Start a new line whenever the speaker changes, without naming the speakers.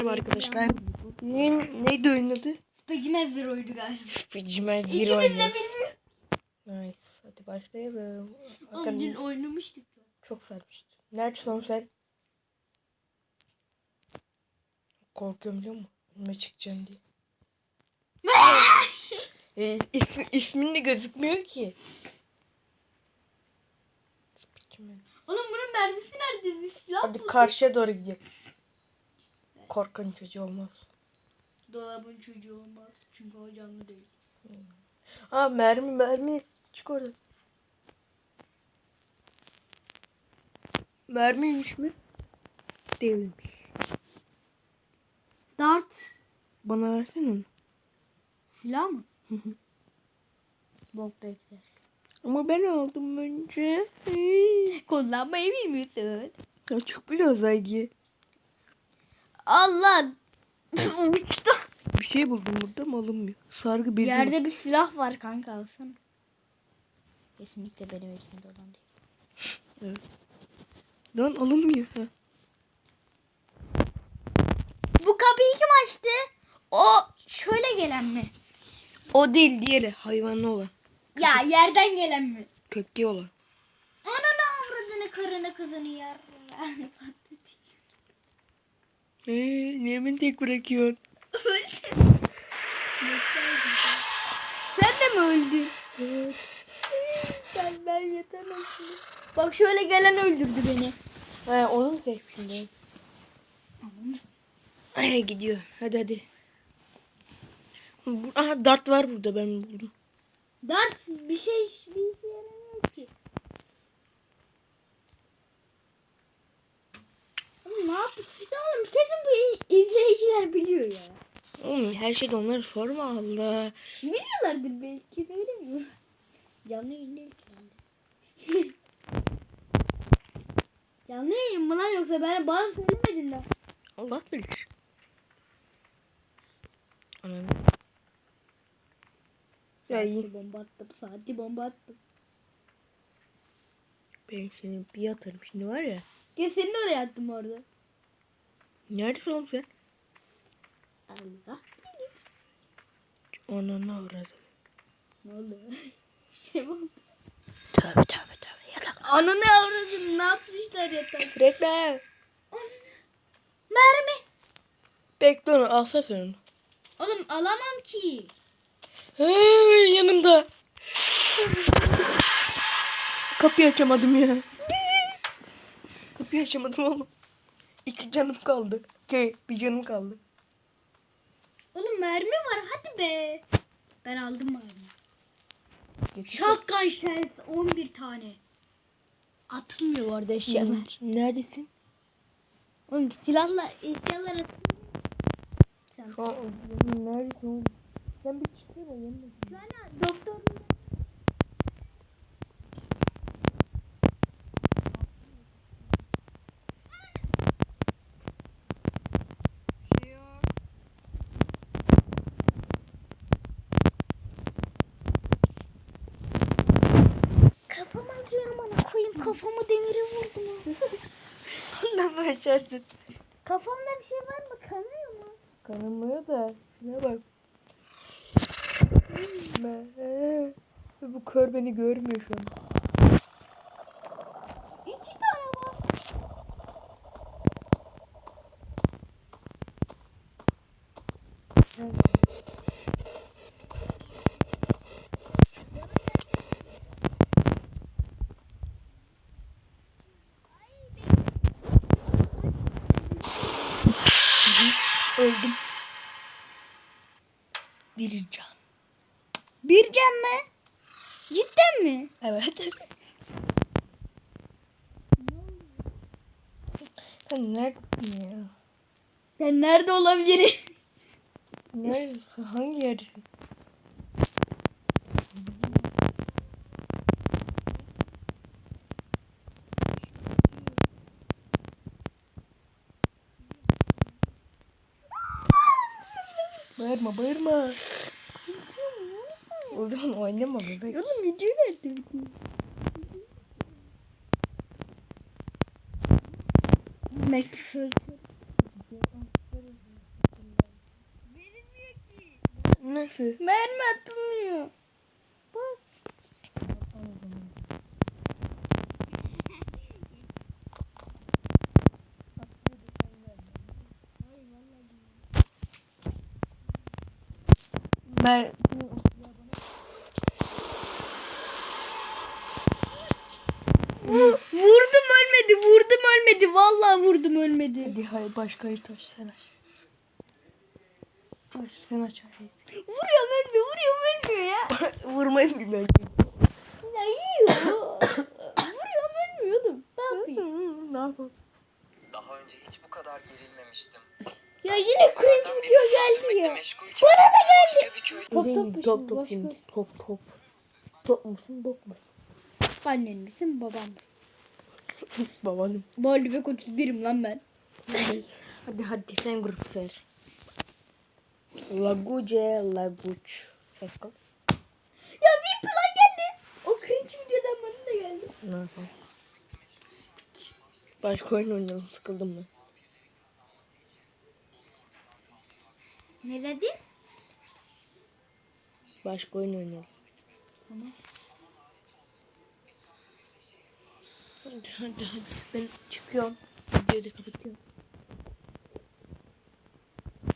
Merhaba arkadaşlar. Bugün neydi oyunun adı?
Pecimez Zero'ydu galiba.
Pecimel Zero
bilmiyoruz.
Nice. Hadi başlayalım.
Ama
Hakan
dün oynamıştık.
çok sarmıştı. Neredesin oğlum sen? Korkuyorum biliyor musun? Önüme çıkacaksın diye. e, ismi, ismin de gözükmüyor ki.
Oğlum bunun mermisi nerede? Silah
Hadi karşıya doğru gidelim. Korkan çocuğu olmaz.
Dolabın çocuğu olmaz. Çünkü o canlı değil.
Aa mermi mermi. Çık oradan. Mermiymiş mi? Değilmiş.
Dart.
Bana versene onu.
Silah mı? Bok beklersin.
Ama ben aldım önce.
Kullanmayı bilmiyorsun.
Ya çok biliyoruz belki.
Allah. Uçtu.
Bir şey buldum burada mı alınmıyor. Sargı bezi.
Yerde bir silah var kanka alsana. Kesinlikle benim elimde olan değil.
Evet. Lan alınmıyor. Ha.
Bu kapıyı kim açtı? O şöyle gelen mi?
O değil diğeri. Hayvanlı olan.
Ya yerden gelen mi?
Kökli olan.
Ananı avradını karını kızını yer.
Eee niye beni tek bırakıyorsun?
Sen de mi öldün?
Evet.
Ben ben yetemem şimdi. Bak şöyle gelen öldürdü beni.
He onu mu seçmişsin? Ay gidiyor. Hadi hadi. Aha dart var burada ben buldum.
Ders bir şey bir işe yaramıyor ki. Oğlum ne yap? Ya oğlum kesin bu izleyiciler biliyor ya.
Oğlum her şeyde onları sorma Allah.
Biliyorlardır belki söylemiyor. Canlı yayın değil ki bende. Canlı yayın mı lan yoksa ben bana söylemedin de.
Allah bilir. Anam. Ya iyi.
Bomba attım, saati bomba attım.
Ben seni bir atarım şimdi var ya.
Gel seni de oraya attım orada.
Neredesin oğlum sen?
Allah.
Ananı avradım.
Ne oldu? Bir şey mi oldu?
Tövbe tövbe tövbe. Yatak.
Ananı avradın ne yapmışlar yatak?
Küfür etme.
Mermi.
Bekle onu alsana sen onu.
Oğlum alamam ki.
Hey, yanımda. Kapıyı açamadım ya. Kapıyı açamadım oğlum. İki canım kaldı. Şey, bir canım kaldı.
Oğlum mermi var hadi be. Ben aldım mermi.
Getir.
Shotgun shells 11 tane. Atılmıyor orada eşyalar.
Neredesin?
Oğlum silahla eşyalar atılmıyor. Sen.
Şu an neredesin oğlum? Sen bir çıksana yanına.
Şu an kafamı demiri vurdum.
Nasıl açarsın?
Kafamda bir şey var mı? Kanıyor mu?
Kanamıyor da. Şuna bak. Bu kör beni görmüyor şu an.
İki tane var.
Öldüm. Bir can.
Bir can mı? Cidden mi?
Evet. Sen neredesin ya?
Ben nerede olabilirim?
Neredesin? Hangi yerdesin? Bağırma bağırma. o zaman oynama bebek.
Oğlum video nerede? Meksika.
Nasıl?
Mermi attın
Ben
Vurdum ölmedi, vurdum ölmedi. Vallahi vurdum ölmedi.
Hadi hayır başka harita aç sen aç. Aç sen aç haritayı.
Vuruyorum ölmüyor, vuruyorum ölmüyor ya.
Vurmayı bilmiyorum.
Ya yiyor. vuruyorum ölmüyor oğlum. Ne yapayım?
ne yapalım?
Daha önce hiç bu kadar gerilmemiştim.
Ya yine cringe
Nereden
video geldi ya.
Başka bir köy
Top
Top
top
top top top top musun top musun?
Annen misin babam mısın?
Babanım.
Bol bebek 31'im lan ben.
hadi hadi sen grup ser. Laguce laguç.
Ya bir plan geldi. O cringe videodan bana da geldi.
Ne yapalım? Başka oyun oynayalım sıkıldım ben.
Ne dedi?
Başka oyun oynayalım.
Tamam.
Hadi hadi hadi. Ben çıkıyorum. Videoyu da kapatıyorum.